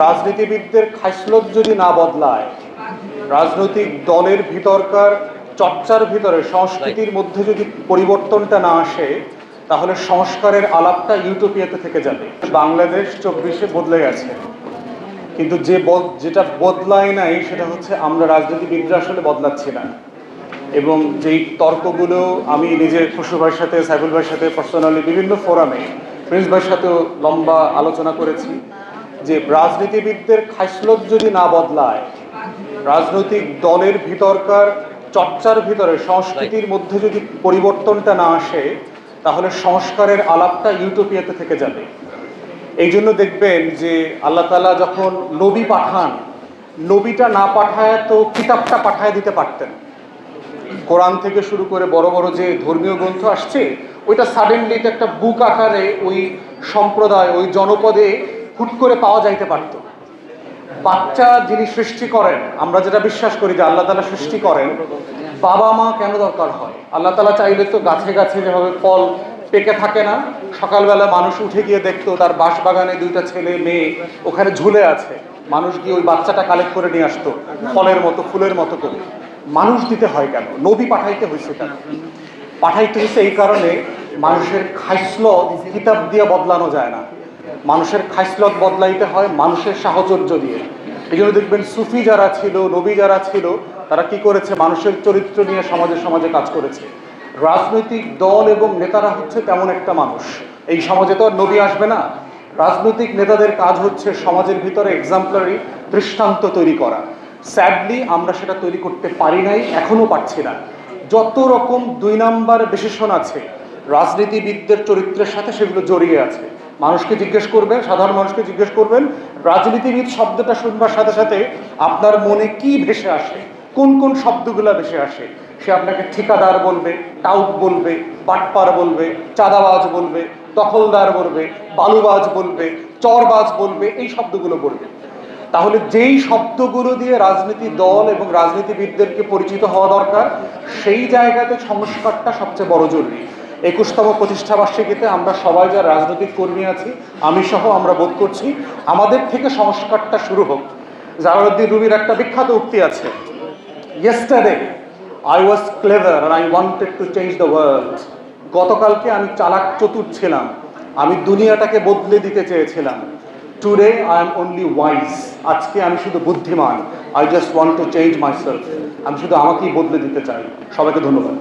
রাজনীতিবিদদের খাইসলত যদি না বদলায় রাজনৈতিক দলের ভিতরকার চর্চার ভিতরে সংস্কৃতির মধ্যে যদি পরিবর্তনটা না আসে তাহলে সংস্কারের আলাপটা ইউটোপিয়াতে থেকে যাবে। বাংলাদেশ চব্বিশে বদলে গেছে। কিন্তু যে বদ- যেটা বদলায় নাই সেটা হচ্ছে আমরা রাজনীতিবিদরা আসলে বদলাচ্ছি না। এবং যেই তর্কগুলো আমি নিজের খুশু ভাইয়ের সাথে সাইফুল ভাইয়ের সাথে পার্সোনালি বিভিন্ন ফোরামে প্রিন্স ভাইয়ের সাথেও লম্বা আলোচনা করেছি। যে রাজনীতিবিদদের খাইসলত যদি না বদলায় রাজনৈতিক দলের ভিতরকার চর্চার ভিতরে সংস্কৃতির মধ্যে যদি পরিবর্তনটা না আসে তাহলে সংস্কারের আলাপটা ইউটোপিয়াতে থেকে যাবে। এই জন্য দেখবেন যে আল্লাহ তালা যখন নবী পাঠান নবীটা না পাঠায় তো কিতাবটা পাঠায় দিতে পারতেন। কোরআন থেকে শুরু করে বড় বড় যে ধর্মীয় গ্রন্থ আসছে ওইটা সাডেনলি একটা বুক আকারে ওই সম্প্রদায় ওই জনপদে হুট করে পাওয়া যাইতে পারত। বাচ্চা যিনি সৃষ্টি করেন, আমরা যেটা বিশ্বাস করি যে আল্লাহ তালা সৃষ্টি করেন, বাবা মা কেন দরকার হয়? আল্লাহ তালা চাইলে তো গাছে গাছে যেভাবে ফল পেকে থাকে না, সকালবেলা মানুষ উঠে গিয়ে দেখতো তার বাঁশ বাগানে দুইটা ছেলে মেয়ে ওখানে ঝুলে আছে। মানুষ গিয়ে ওই বাচ্চাটা কালেক্ট করে নিয়ে আসতো, ফলের মতো, ফুলের মতো করে। মানুষ দিতে হয় কেন? নবী পাঠাইতে হয়েছে কেন? পাঠাইতে হয়েছে এই কারণে মানুষের খাইসলত কিতাব দিয়ে বদলানো যায় না। মানুষের খাইসলত বদলাইতে হয়, মানুষের সাহচর্য দিয়ে। এই জন্য দেখবেন সুফি যারা ছিল, নবী যারা ছিল, তারা কি করেছে? মানুষের চরিত্র নিয়ে সমাজে সমাজে কাজ করেছে। রাজনৈতিক দল এবং নেতারা হচ্ছে তেমন একটা মানুষ। এই সমাজে তো আর নবী আসবে না। রাজনৈতিক নেতাদের কাজ হচ্ছে সমাজের ভিতরে এক্সাম্পলারি দৃষ্টান্ত তৈরি করা। স্যাডলি আমরা সেটা তৈরি করতে পারি নাই, এখনও পারছি না। যত রকম দুই নাম্বার বিশেষণ আছে, রাজনীতিবিদদের চরিত্রের সাথে সেগুলো জড়িয়ে আছে। মানুষকে জিজ্ঞেস করবেন, সাধারণ মানুষকে জিজ্ঞেস করবেন, রাজনীতিবিদ শব্দটা শুনবার সাথে সাথে আপনার মনে কি ভেসে আসে? কোন কোন শব্দগুলো ভেসে আসে? সে আপনাকে ঠিকাদার বলবে টাউট বলবে, বাটপার বলবে, চাঁদাবাজ বলবে, দখলদার বলবে, বালুবাজ বলবে, চরবাজ বলবে, এই শব্দগুলো বলবে। তাহলে যেই শব্দগুলো দিয়ে রাজনীতি দল এবং রাজনীতিবিদদেরকে পরিচিত হওয়া দরকার, সেই জায়গাতে সংস্কারটা সবচেয়ে বড় জরুরি। একুশতম প্রতিষ্ঠা বার্ষিকীতে আমরা সবাই যারা রাজনৈতিক কর্মী আছি, আমি সহ আমরা বোধ করছি আমাদের থেকে সংস্কারটা শুরু হোক। জালালউদ্দিন রুবির একটা বিখ্যাত উক্তি আছে yesterday I was clever and I wanted to change the world গতকালকে আমি চালাক চতুর ছিলাম, আমি দুনিয়াটাকে বদলে দিতে চেয়েছিলাম। Today I am only wise আজকে আমি শুধু বুদ্ধিমান। I just want to change myself আমি শুধু আমাকেই বদলে দিতে চাই। সবাইকে ধন্যবাদ।